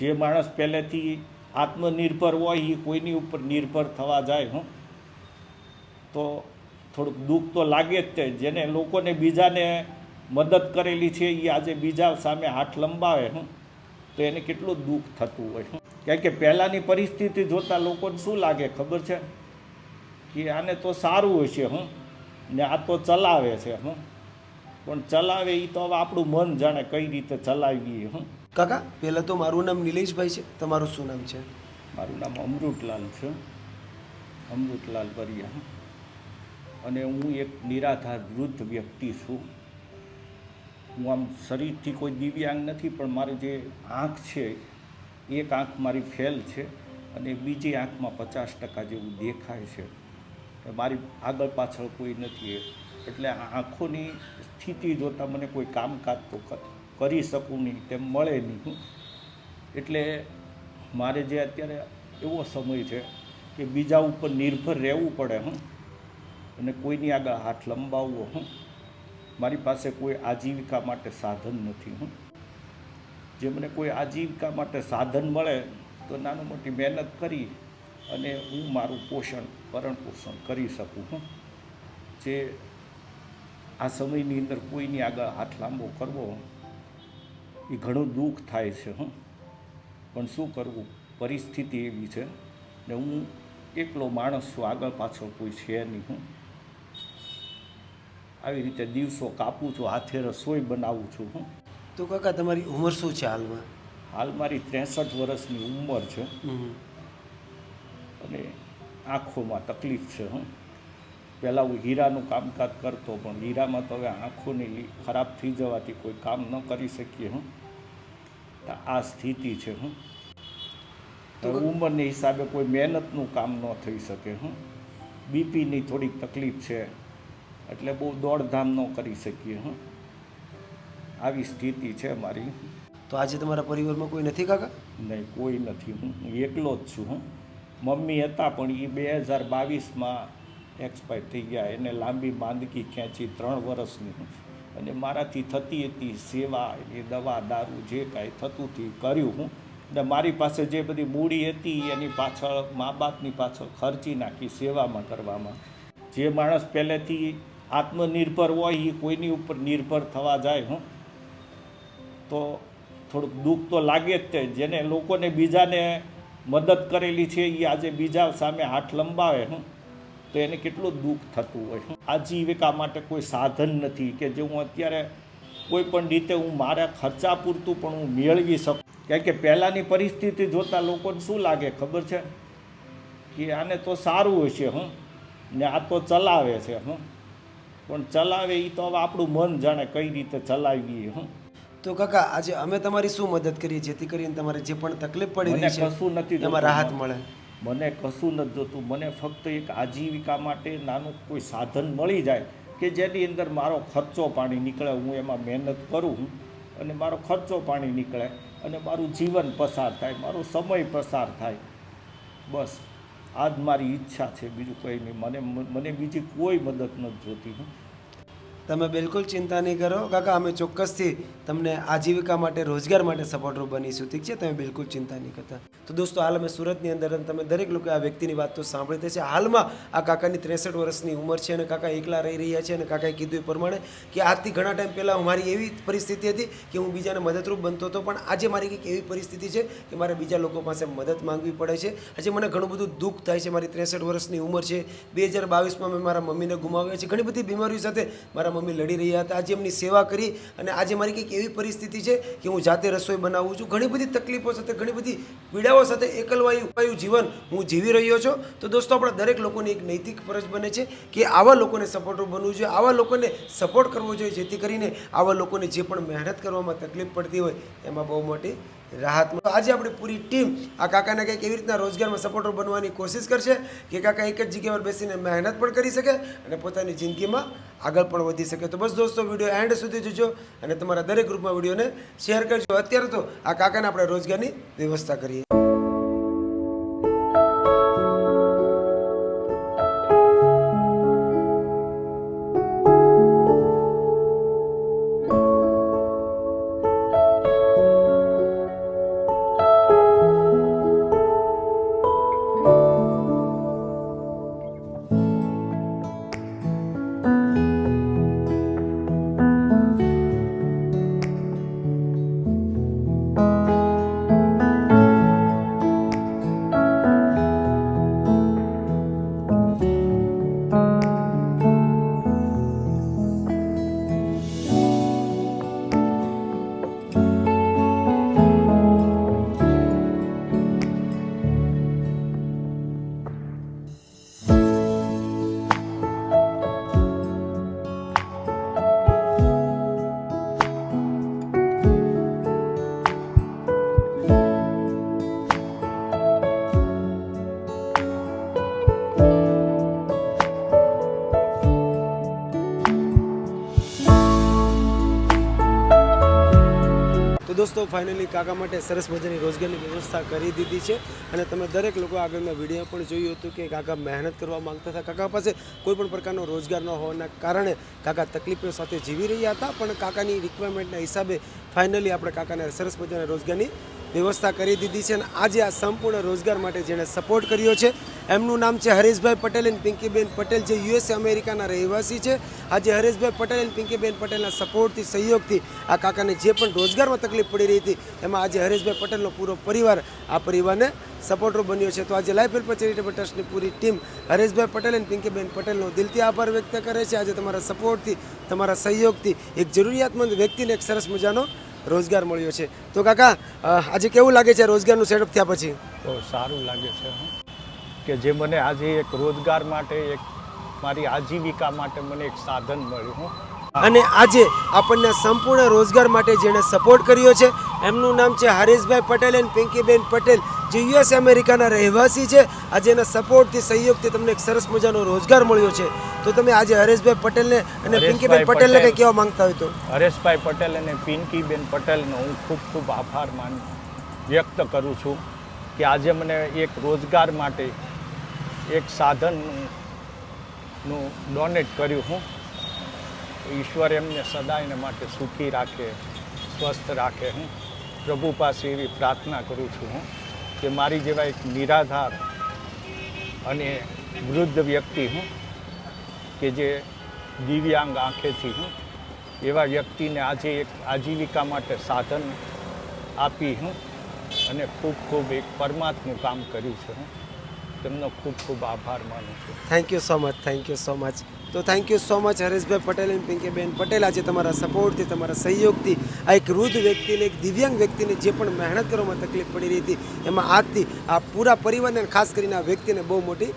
જે માણસ પહેલેથી આત્મનિર્ભર હોય એ કોઈની ઉપર નિર્ભર થવા જાય, હું. તો થોડુંક દુઃખ તો લાગે જ તે, જેને લોકોને બીજાને મદદ કરેલી છે એ આજે બીજા સામે હાથ લંબાવે, હું. તો એને કેટલું દુઃખ થતું હોય, હું. કારણ કે પહેલાંની પરિસ્થિતિ જોતાં લોકોને શું લાગે, ખબર છે? કે આને તો સારું હશે, હું. ને આ તો ચલાવે છે, હું. પણ ચલાવે એ તો હવે આપણું મન જાણે કઈ રીતે ચલાવીએ, હું. કાકા, પહેલાં તો મારું નામ નિલેશભાઈ છે. તમારું શું નામ છે? મારું નામ અમૃતલાલ છે. અમૃતલાલ પરિયા અને હું એક નિરાધાર વૃદ્ધ વ્યક્તિ છું. હું આમ શરીરથી કોઈ દિવ્યાંગ નથી, પણ મારી જે આંખ છે, એક આંખ મારી ફેલ છે અને બીજી આંખમાં પચાસ ટકા જેવું દેખાય છે. મારી આગળ પાછળ કોઈ નથી. એટલે આંખોની સ્થિતિ જોતાં મને કોઈ કામકાજ તો કરી શકું નહીં, તેમ મળે નહીં એટલે મારે જે અત્યારે એવો સમય છે કે બીજા ઉપર નિર્ભર રહેવું પડે હું અને કોઈની આગળ હાથ લંબાવવો હું. મારી પાસે કોઈ આજીવિકા માટે સાધન નથી હું. જે મને કોઈ આજીવિકા માટે સાધન મળે તો નાની મોટી મહેનત કરી અને હું મારું પોષણ ભરણ પોષણ કરી શકું હું. જે આ સમયની અંદર કોઈની આગળ હાથ લાંબો કરવો એ ઘણું દુઃખ થાય છે હં. પણ શું કરવું? પરિસ્થિતિ એવી છે ને હું એકલો માણસ છું આગળ પાછળ કોઈ છે નહીં હું. આવી રીતે દિવસો કાપું છું હાથે રસોઈ બનાવું છું હું. તો કાકા તમારી ઉંમર શું છે હાલમાં? હાલ મારી ત્રેસઠ વર્ષની ઉંમર છે. અને આંખોમાં તકલીફ છે હું. પહેલાં હું હીરાનું કામકાજ કરતો પણ હીરામાં તો હવે આંખોની ખરાબ થઈ જવાથી કોઈ કામ ન કરી શકીએ હું. તો આ સ્થિતિ છે હું. તો ઉંમરને હિસાબે કોઈ મહેનતનું કામ ન થઈ શકે હું. બીપીની થોડીક તકલીફ છે એટલે બહુ દોડધામ ન કરી શકીએ હું. આવી સ્થિતિ છે મારી. તો આજે તમારા પરિવારમાં કોઈ નથી કાકા? નહીં કોઈ નથી હું. હું એકલો જ છું હું. મમ્મી હતા પણ એ બે હજાર બાવીસમાં એક્સપાયર થઈ ગયા. એને લાંબી માંદગી ખેંચી ત્રણ વર્ષની અને મારાથી થતી હતી સેવા, એ દવા, દારૂ, જે કાંઈ થતું હતું કર્યું હું. ને મારી પાસે જે બધી મૂડી હતી, એની પાછળ મા બાપની પાછળ ખર્ચી નાખી સેવામાં કરવામાં. જે માણસ પહેલેથી આત્મનિર્ભર હોય, એ કોઈની ઉપર નિર્ભર થવા જાય હું. તો થોડુંક દુઃખ તો લાગે જ તે. જેને લોકોને બીજાને મદદ કરેલી છે, એ આજે બીજા સામે હાથ લંબાવે હું. તો એને કેટલું દુઃખ થતું હોય આજીવિકા માટે કોઈ સાધન નથી કે જે હું અત્યારે કોઈ પણ રીતે હું મારા ખર્ચા પૂરતું પણ હું મેળવી શકું. કારણ કે પહેલાંની પરિસ્થિતિ જોતાં લોકોને શું લાગે ખબર છે? કે આને તો સારું હશે હું? ને આ તો ચલાવે છે હું? પણ ચલાવે એ તો હવે આપણું મન જાણે કઈ રીતે ચલાવીએ હું? તો કાકા આજે અમે તમારી શું મદદ કરીએ? જેથી કરીને તમારે જે પણ તકલીફ પડી રહી છે કશું નથી એમાં જોતું. રાહત મળે. મને કશું નથી જોતું. મને ફક્ત એક આજીવિકા માટે નાનું કોઈ સાધન મળી જાય કે જેની અંદર મારો ખર્ચો પાણી નીકળે. હું એમાં મહેનત કરું અને મારો ખર્ચો પાણી નીકળે અને મારું જીવન પસાર થાય, મારો સમય પસાર થાય. બસ આ જ મારી ઈચ્છા છે. બીજું કંઈ નહીં. મને મને બીજી કોઈ મદદ નથી જોતી તમે બિલકુલ ચિંતા નહીં કરો. કાકા, અમે ચોક્કસથી તમને આજીવિકા માટે, રોજગાર માટે સપોર્ટરૂપ બનીશું. ઠીક છે? તમે બિલકુલ ચિંતા નહીં કરતા. તો દોસ્તો, હાલ અમે સુરતની અંદર તમે દરેક લોકો આ વ્યક્તિની વાત તો સાંભળી છે હાલમાં આ કાકાની ત્રેસઠ વર્ષની ઉંમર છે અને કાકા એકલા રહી રહ્યા છે અને કાકાએ કીધું એ પ્રમાણે કે આજથી ઘણા ટાઈમ પહેલાં મારી એવી પરિસ્થિતિ હતી કે હું બીજાને મદદરૂપ બનતો હતો, પણ આજે મારી કંઈક એવી પરિસ્થિતિ છે કે મારે બીજા લોકો પાસે મદદ માંગવી પડે છે. આજે મને ઘણું બધું દુઃખ થાય છે. મારી ત્રેસઠ વર્ષની ઉંમર છે. બે હજાર બાવીસમાં મેં મારા મમ્મીને ગુમાવ્યા છે. ઘણી બધી બીમારીઓ સાથે મારા મમ્મી લડી રહ્યા હતા. આજે એમની સેવા કરી અને આજે મારી કંઈક એવી પરિસ્થિતિ છે કે હું જાતે રસોઈ બનાવું છું. ઘણી બધી તકલીફો સાથે, ઘણી બધી પીડાઓ સાથે એકલવાયું જીવન હું જીવી રહ્યો છું. તો દોસ્તો, આપણા દરેક લોકોની એક નૈતિક ફરજ બને છે કે આવા લોકોને સપોર્ટરૂપ બનવું જોઈએ, આવા લોકોને સપોર્ટ કરવો જોઈએ, જેથી કરીને આવા લોકોને જે પણ મહેનત કરવામાં તકલીફ પડતી હોય, એમાં બહુ મોટી રાહત આજે આપણી પૂરી ટીમ આ કાકાને કંઈક એવી રીતના રોજગારમાં સપોર્ટર બનવાની કોશિશ કરશે કે કાકા એક જ જગ્યા પર બેસીને મહેનત પણ કરી શકે અને પોતાની જિંદગીમાં આગળ પણ વધી શકે. તો બસ દોસ્તો, વીડિયો એન્ડ સુધી જોજો અને તમારા દરેક ગ્રુપમાં વિડીયોને શેર કરજો. અત્યારે તો આ કાકાને આપણે રોજગારની વ્યવસ્થા કરીએ. દોસ્તો ફાઇનલી કાકા માટે સરસ મજાની રોજગારની વ્યવસ્થા કરી દીધી છે. અને તમે દરેક લોકો આગળના વીડિયો પણ જોયું હતું કે કાકા મહેનત કરવા માંગતા હતા. કાકા પાસે કોઈ પણ પ્રકારનો રોજગાર ન હોવાના કારણે કાકા તકલીફો સાથે જીવી રહ્યા હતા. પણ કાકાની રિક્વાયરમેન્ટના હિસાબે ફાઇનલી આપણે કાકાને સરસ મજાના રોજગારની વ્યવસ્થા કરી દીધી છે અને આજે આ સંપૂર્ણ રોજગાર માટે જેણે સપોર્ટ કર્યો છે. એમનું નામ છે હરેશભાઈ પટેલ અને પિંકીબેન પટેલ, જે યુએસએ અમેરિકાના રહેવાસી છે. આજે હરેશભાઈ પટેલ અને પિંકીબેન પટેલના સપોર્ટથી સહયોગથી આ કાકાને જે પણ રોજગારમાં તકલીફ પડી રહી હતી, એમાં આજે હરેશભાઈ પટેલનો પૂરો પરિવાર આ પરિવારને સપોર્ટર બન્યો છે. તો આજે લાઈફ હેલ્પ ચેરિટેબલ ટ્રસ્ટની પૂરી ટીમ હરેશભાઈ પટેલ અને પિંકીબેન પટેલનો દિલથી આભાર વ્યક્ત કરે છે. આજે તમારા સપોર્ટથી તમારા સહયોગથી એક જરૂરિયાતમંદ વ્યક્તિને એક સરસ મજાનો રોજગાર મળ્યો છે તો કાકા આજે કેવું લાગે છે રોજગારનું સેટઅપ થયા પછી તો સારું લાગે છે. કે જે મને આજે એક રોજગાર માટે એક મારી આજીવિકા માટે મને એક સાધન મળ્યું હં. અને આજે આપણને સંપૂર્ણ રોજગાર માટે જેણે સપોર્ટ કર્યો છે એમનું નામ છે હરેશભાઈ પટેલ અને પિંકીબેન પટેલ જે યુએસ અમેરિકાના રહેવાસી છે. આજે એના સપોર્ટથી સહયોગથી તમને એક સરસ મજાનો રોજગાર મળ્યો છે. તો તમે આજે હરેશભાઈ પટેલને અને પિંકીબેન પટેલને કંઈ. કહેવા માંગતા હોય તો? હરેશભાઈ પટેલ અને પિંકીબેન પટેલનો હું ખૂબ ખૂબ આભાર માન વ્યક્ત કરું છું કે આજે મને એક રોજગાર માટે એક સાધનનું ડોનેટ કર્યું હું. ઈશ્વર એમને સદાયને માટે સુખી રાખે સ્વસ્થ રાખે હું. પ્રભુ પાસે એવી પ્રાર્થના કરું છું હું. કે મારી જેવા એક નિરાધાર અને વૃદ્ધ વ્યક્તિ હું, કે જે દિવ્યાંગ આંખેથી હું, એવા વ્યક્તિને આજે એક આજીવિકા માટે સાધન આપી હું અને ખૂબ ખૂબ એક પરમાત્મનું કામ કર્યું છે હું. તેમનો ખૂબ ખૂબ આભાર માનું છું. Thank you so much thank you so much તો thank you so much Hareshbhai Patel અને પિંકીબેન પટેલ આજે તમારા સપોર્ટથી, તમારા સહયોગથી, આ એક વૃદ્ધ વ્યક્તિને, એક દિવ્યાંગ વ્યક્તિને જે પણ મહેનત કરવામાં તકલીફ પડી રહી હતી, એમાં આજથી આ પૂરા પરિવારને ખાસ કરીને આ વ્યક્તિને બહુ મોટી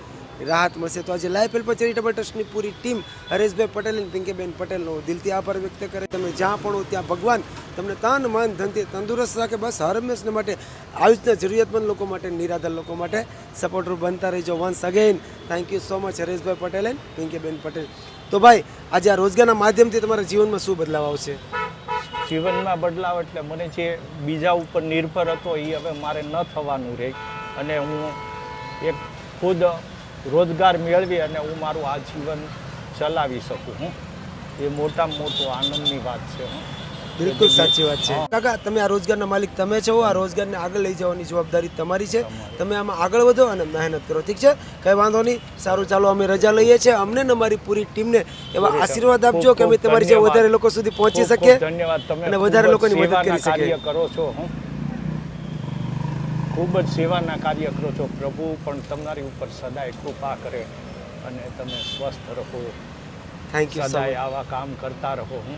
રાહત મળશે. તો આજે લાઈફ હેલ્પ ચેરિટેબલ ટ્રસ્ટની પૂરી ટીમ હરેશભાઈ પટેલ અને પિંકીબેન પટેલનો દિલથી આભાર વ્યક્ત કરે તમે જ્યાં પણ હો, ત્યાં ભગવાન તમને તન, મન ધનથી તંદુરસ્ત રાખે. બસ હંમેશને માટે આવી રીતના જરૂરિયાતમંદ લોકો માટે, નિરાધાર લોકો માટે સપોર્ટર બનતા રહીજો once again thank you so much Hareshbhai Patel and Pinkiben Patel. તો ભાઈ, આજે આ રોજગારના માધ્યમથી તમારા જીવનમાં શું બદલાવ આવશે? જીવનમાં બદલાવ એટલે મને જે બીજા ઉપર નિર્ભર હતો એ હવે મારે ન થવાનું રહે. અને હું એક ખુદ રોજગાર મેળવી અને હું મારું આ જીવન ચલાવી શકું. હું. એ મોટામાં મોટો આનંદની વાત છે. હું બિલકુલ સાચી વાત છે. કાકા તમે આ રોજગારના માલિક તમે છો આ રોજગારને આગળ લઈ જવાની જવાબદારી તમારી છે. તમે આમાં આગળ વધો અને મહેનત કરો ઠીક છે? કઈ વાંધો નહીં સારું ચાલો અમે રજા લઈએ છીએ. અમને ને અમારી પૂરી ટીમને એવા આશીર્વાદ આપજો કે અમે તમારી જે વધારે લોકો સુધી પહોંચી શકીએ અને વધારે લોકોની મદદ કરી શકીએ. કરો છો ખૂબ જ સેવાના કાર્ય કરો છો પ્રભુ પણ તમારી ઉપર સદાય કૃપા કરે અને તમે સ્વસ્થ રહો. થેન્ક યુ સદાય આવા કામ કરતા રહો હું.